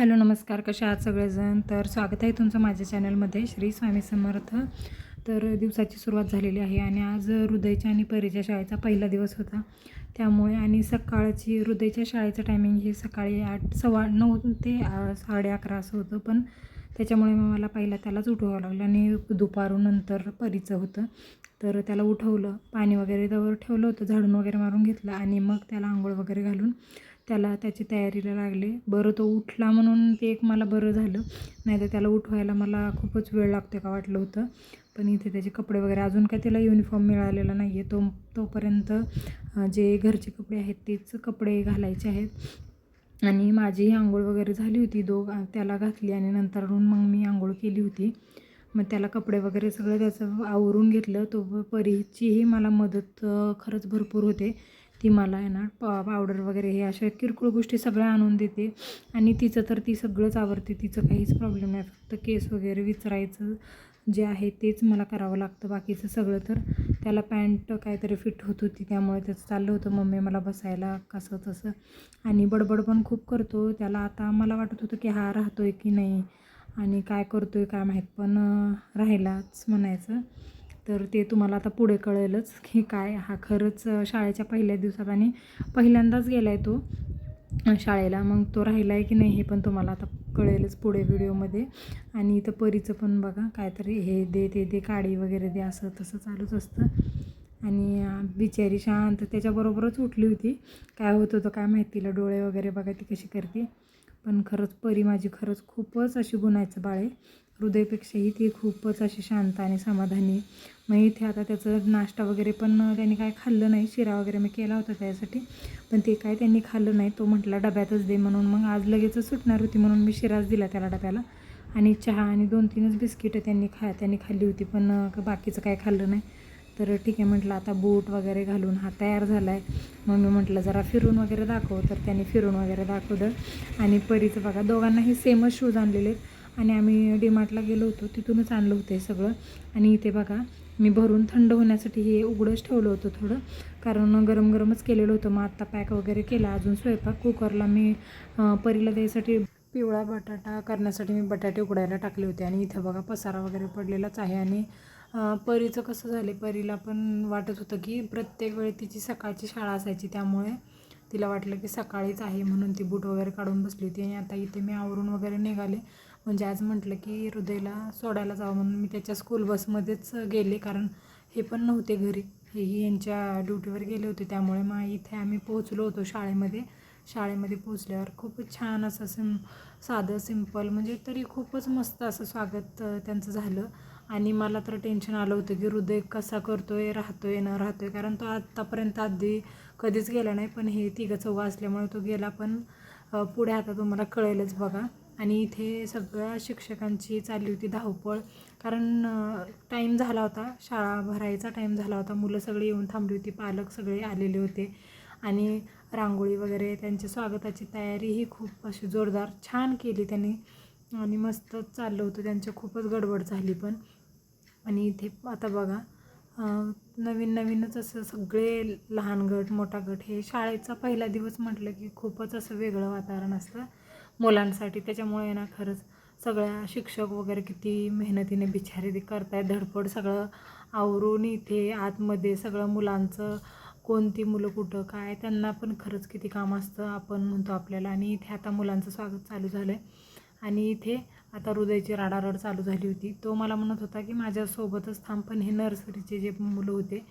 Hello नमस्कार. कशा आहात सगळेजण? तर स्वागत आहे तुमचं माझ्या चॅनलमध्ये श्री स्वामी समर्थ. तर दिवसाची सुरुवात झालेली आहे आणि आज हृदयच्या आणि परीच्या शाळेचा पहिला दिवस होता. त्यामुळे आणि सकाळची हृदयच्या शाळेचं टायमिंग हे सकाळी आठ सव्वा नऊ ते साडे अकरा असं होतं. पण त्याच्यामुळे मग मला पहिला त्यालाच उठवावं लागलं आणि दुपारून नंतर परीचं होतं. तर त्याला उठवलं पाणी वगैरे जवळ ठेवलं होतं झाडून वगैरे मारून घेतलं आणि मग त्याला आंघोळ वगैरे घालून त्याला त्याची तयारीला लागले. बरं तो उठला म्हणून ते एक मला बरं झालं. नाही तर त्याला उठवायला मला खूपच वेळ लागतो का वाटलं होतं. पण इथे त्याचे कपडे वगैरे अजून काय त्याला युनिफॉर्म मिळालेला नाही आहे तो तोपर्यंत जे घरचे कपडे आहेत तेच कपडे घालायचे आहेत. आणि माझीही आंघोळ वगैरे झाली होती. दो त्याला घातली आणि नंतरून मग मी आंघोळ केली होती. मग त्याला कपडे वगैरे सगळं त्याचं आवरून घेतलं. तो परीचीही मला मदत खरंच भरपूर होते. ती मला आहे ना पा पावडर वगैरे हे अशा किरकोळ गोष्टी सगळ्या आणून देते. आणि तिचं तर ती सगळंच आवडते. तिचं काहीच प्रॉब्लेम नाही. फक्त केस वगैरे विचारायचं जे आहे तेच मला करावं लागतं. बाकीचं सगळं तर त्याला पॅन्ट काहीतरी फिट होत होती. त्यामुळे त्याचं चाललं होतं. मम्मी मला बसायला कसं तसं. आणि बडबड पण खूप करतो. त्याला आता मला वाटत होतं की हा राहतो आहे की नाही? आणि काय करतो आहे काय माहीत. पण राहिलाच म्हणायचं. तर ते तुम्हाला आता पुढे कळेलच की काय हा खरंच शाळेच्या पहिल्या दिवसात आणि पहिल्यांदाच गेला आहे तो शाळेला. मग तो राहिला आहे की नाही हे पण तुम्हाला आता कळेलच पुढे व्हिडिओमध्ये. आणि इथं परीचं पण बघा काहीतरी हे दे ते दे काडी वगैरे दे असं तसं चालूच असतं. आणि बिचारी शांत त्याच्याबरोबरच उठली होती. काय होत होतं काय माहिती तिला डोळे वगैरे बघा ती कशी करते. पण खरंच परी माझी खरंच खूपच अशी गुणायचं बाळ आहे. हृदयपेक्षाही ती खूपच अशी शांत आणि समाधानी मग इथे आता त्याचं नाश्ता वगैरे पण त्यांनी काय खाल्लं नाही. शिरा वगैरे मी केला होता त्यासाठी. पण ते काय त्यांनी खाल्लं नाही. तो म्हटला डब्यातच दे म्हणून. मग आज लगेचच सुटणार होती म्हणून मी शिराच दिला त्याला डब्याला. आणि चहा आणि दोन तीनच बिस्किटं त्यांनी खा त्यांनी खाल्ली होती पण बाकीचं काय खाल्लं नाही. तर ठीक आहे म्हटलं आता बूट वगैरे घालून हा तयार झाला आहे मग मी म्हटलं जरा फिरून वगैरे दाखव. तर त्यांनी फिरून वगैरे दाखवलं. आणि परीचं बघा दोघांनाही सेमच शूज आणलेले आहेत. आणि आम्ही डीमार्टला गेलो होतो. तिथूनच आणलं होतं हे सगळं. आणि इथे बघा मी भरून थंड होण्यासाठी हे उघडंच ठेवलं होतं थोडं. कारण गरम गरमच केलेलं होतं. मग आत्ता पॅक वगैरे केला अजून स्वयंपाक कुकरला मी परीला द्यायसाठी पिवळा बटाटा करण्यासाठी मी बटाटे उकडायला टाकले होते. आणि इथं बघा पसारा वगैरे पडलेलाच आहे. आणि परीचं कसं झालं परीला पण वाटत होतं की प्रत्येक वेळी तिची सकाळची शाळा असायची. त्यामुळे तिला वाटलं की सकाळीच आहे म्हणून ती बूट वगैरे काढून बसली होती. आणि आता इथे मी आवरून वगैरे निघाले. म्हणजे आज म्हटलं की हृदयला सोडायला जावं म्हणून मी त्याच्या स्कूल बसमध्येच गेले. कारण हे पण नव्हते घरी. हेही यांच्या ड्युटीवर गेले होते. त्यामुळे मग इथे आम्ही पोहोचलो होतो शाळेमध्ये. शाळेमध्ये पोहोचल्यावर खूपच छान असं सिम साधं सिंपल म्हणजे तरी खूपच मस्त असं स्वागत त्यांचं झालं. आणि मला तर टेन्शन आलं होतं की हृदय कसा करतो आहे राहतो आहे न आहे कारण तो आत्तापर्यंत आधी कधीच गेला नाही. पण हे तिघं चौघं असल्यामुळे तो गेला. पण पुढे आता तुम्हाला कळेलच बघा. आणि इथे सगळ्या शिक्षकांची चालली होती धावपळ. कारण टाईम झाला होता. शाळा भरायचा टाईम झाला होता. मुलं सगळी येऊन थांबली होती. पालक सगळे आलेले होते. आणि रांगोळी वगैरे त्यांच्या स्वागताची तयारीही खूप अशी जोरदार छान केली त्यांनी. आणि मस्त चाललं होतं. त्यांची खूपच गडबड झाली पण. आणि इथे आता बघा नवीन नवीनच असं सगळे लहान गट मोठा गट हे शाळेचा पहिला दिवस म्हटलं की खूपच असं वेगळं वातावरण असतं. मुलांसाठी. त्याच्यामुळे ना खरंच सगळ्या शिक्षक वगैरे किती मेहनतीने बिचारे ते करतायत. धडपड सगळं आवरून इथे आतमध्ये सगळं मुलांचं कोणती मुलं कुठं काय त्यांना पण खरंच किती काम असतं आपण म्हणतो आपल्याला. आणि इथे आता मुलांचं स्वागत चालू झालं आहे आणि इथे आता हृदयची राडारड चालू झाली होती. तो मला म्हणत होता की माझ्यासोबतच थांब पण हे नर्सरीचे जे मुलं होते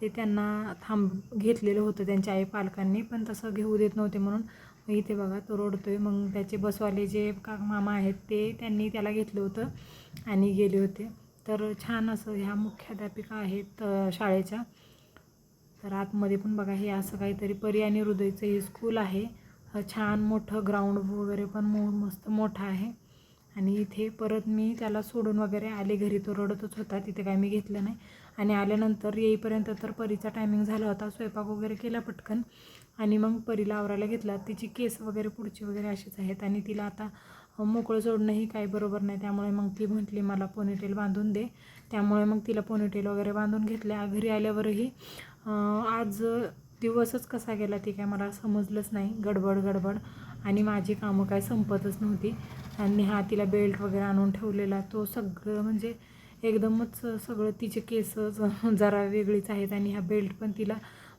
ते त्यांना थांब घेतलेलं होतं त्यांच्या आई पालकांनी. पण तसं घेऊ देत नव्हते म्हणून इथे बघा तो रडतोय. मग त्याचे बसवाले जे का मामा आहेत ते त्यांनी त्याला घेतलं होतं आणि गेले होते. तर छान असं ह्या मुख्याध्यापिका आहेत शाळेच्या. तर आतमध्ये पण बघा हे असं काहीतरी परी आणि हृदयचं हे स्कूल आहे. छान मोठं ग्राउंड वगैरे पण मो मस्त मोठं आहे. आणि इथे परत मी त्याला सोडून वगैरे आले घरी. तो रडतच होता तिथे काय मी घेतलं नाही. आणि आल्यानंतर येईपर्यंत तर परीचा टायमिंग झाला होता. स्वयंपाक वगैरे केला पटकन. आणि मग परीला आवरायला घेतला. तिची केस वगैरे पुढची वगैरे अशीच आहेत आणि तिला आता मोकळं सोडणंही काही बरोबर नाही. त्यामुळे मग ती म्हटली मला पोनीटेल बांधून दे. त्यामुळे मग तिला पोनीटेल वगैरे बांधून घेतल्या. घरी आल्यावरही आज दिवसच कसा गेला ती काय मला समजलंच नाही. गडबड गडबड. आणि माझी कामं काय संपतच नव्हती. आणि हा तिला बेल्ट वगैरे आणून ठेवलेला. तो सगळं म्हणजे एकदमच सगळं तिचे केस जरा वेगळीच आहेत आणि ह्या बेल्ट पण तिला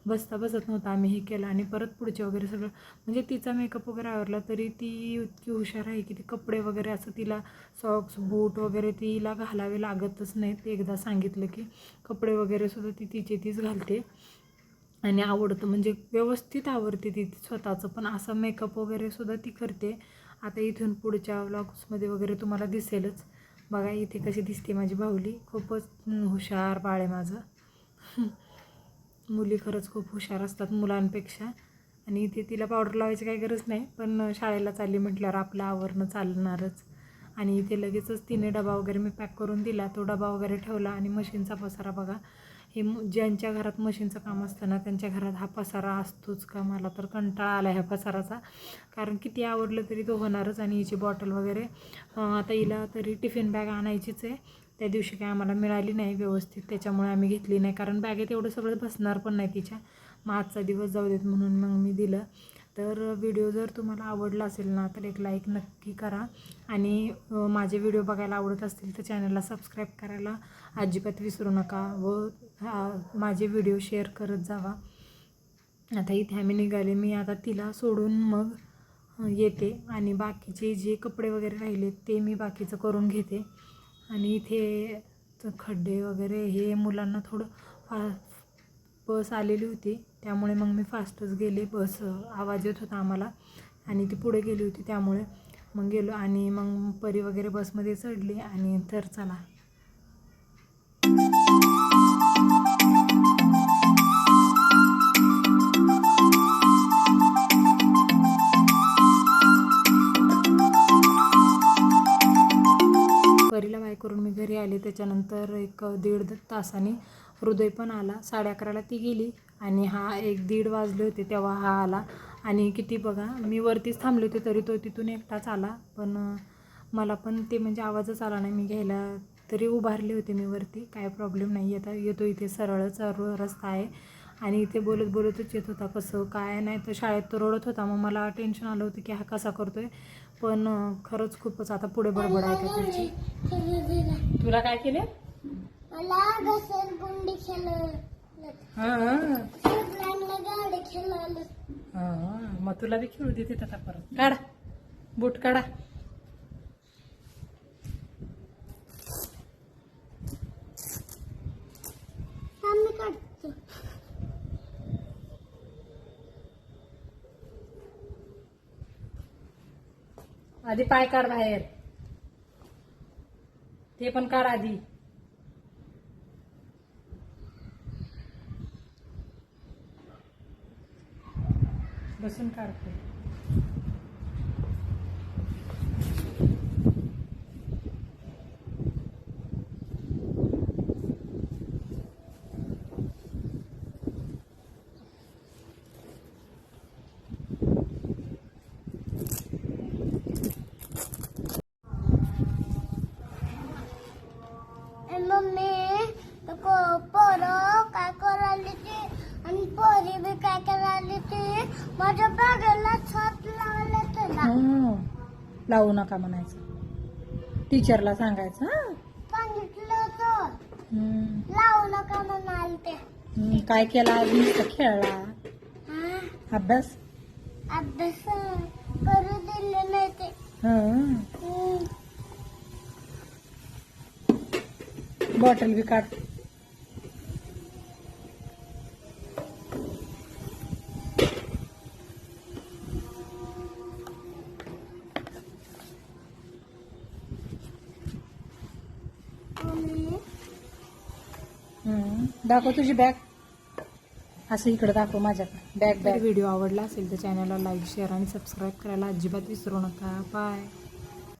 बसता बसत नव्हता. आम्ही हे केलं आणि परत पुढचे वगैरे सगळं. म्हणजे तिचा मेकअप वगैरे आवरला तरी ती इतकी हुशार आहे की ती कपडे वगैरे असं तिला सॉक्स बूट वगैरे तिला घालावे लागतच नाहीत. एकदा सांगितलं की कपडे वगैरे सुद्धा ती तिचे तीच घालते. आणि आवडतं म्हणजे व्यवस्थित आवडते ती स्वतःचं. पण असं मेकअप वगैरे सुद्धा ती करते. आता इथून पुढच्या व्लॉग्समध्ये वगैरे तुम्हाला दिसेलच. बघा इथे कशी दिसते माझी बाहुली. खूपच हुशार बाळ आहे माझं. मुली खरंच खूप हुशार असतात मुलांपेक्षा. आणि इथे तिला पावडर लावायची काही गरज नाही पण शाळेला चालली म्हटल्यावर आपलं आवरणं चालणारच. आणि इथे लगेचच तिने डबा वगैरे मी पॅक करून दिला तो डबा वगैरे ठेवला आणि मशीनचा पसारा बघा. हे ज्यांच्या घरात मशीनचं काम असतं ना त्यांच्या घरात हा पसारा असतोच का? मला तर कंटाळा आला ह्या पसाराचा. कारण किती आवडलं तरी तो होणारच आणि हिची बॉटल वगैरे. आता हिला तरी टिफिन बॅग आणायचीच आहे. त्या दिवशी काय आम्हाला मिळाली नाही व्यवस्थित त्याच्यामुळे आम्ही घेतली नाही. कारण बॅगेत एवढं सगळं बसणार पण नाही तिच्या. मग आजचा दिवस जाऊ देत म्हणून मग मी दिलं. तर व्हिडिओ जर तुम्हाला आवडला असेल ना तर एक लाईक नक्की करा. आणि माझे व्हिडिओ बघायला आवडत असतील तर चॅनलला सबस्क्राईब करायला अजिबात विसरू नका व माझे व्हिडिओ शेअर करत जावा. आता इथे आम्ही निघाले. मी आता तिला सोडून मग येते. आणि बाकीचे जे कपडे वगैरे राहिले ते मी बाकीचं करून घेते. आणि इथे खड्डे वगैरे हे मुलांना थोडं फा बस आलेली होती. त्यामुळे मग मी फास्टच गेले. बस आवाज येत होता आम्हाला. आणि ती पुढे गेली होती. त्यामुळे मग गेलो आणि मग परी वगैरे बसमध्ये चढली आणि तर चला. त्याच्यानंतर एक दीड तासाने हृदय पण आला. साडे अकराला ती गेली आणि हा एक दीड वाजले होते तेव्हा हा आला. आणि किती बघा मी वरतीच थांबले होते तरी तो तिथून एकटाच आला. पण मला पण ते म्हणजे आवाजच आला नाही. मी घ्यायला तरी उभारले होते मी वरती. काय प्रॉब्लेम नाही येता येतो इथे सरळच रस्ता आहे. आणि इथे बोलत बोलतच येत होता कसं काय नाही तर शाळेत तो रडत होता. मग मला टेन्शन आलं होतं की हा कसा करतोय. पण खरंच खूपच आता पुढे बडबड आहे का त्याची तुला काय केले? मग तुला बी खेळू देते आता परत. काढा. बूट काढा आम्ही काढतो आधी पाय काढ बाहेर. ते पण काढ आधी. बसून काढते ए मम्मी नको पोरं काय करायला ते? आणि पोरी बी काय करायला ते? माझ्या बॅगेला छत लावलं तुला. हं. लावू नका म्हणायचं. टीचरला सांगायचं हं? सांगितलं होतं. हं. लावू नका म्हणाल ते. हं, काय केला? आज नुसतं खेळला. हा? अभ्यास? अभ्यास करू दिले नाही ते. हं. हम्म. बॉटल बी काढ. दाखव तुझी बॅग. असं इकडं दाखव माझ्याकडे. Bag bag. व्हिडिओ आवडला असेल तर चॅनलला लाईक शेअर आणि सबस्क्राईब करायला अजिबात विसरू नका. बाय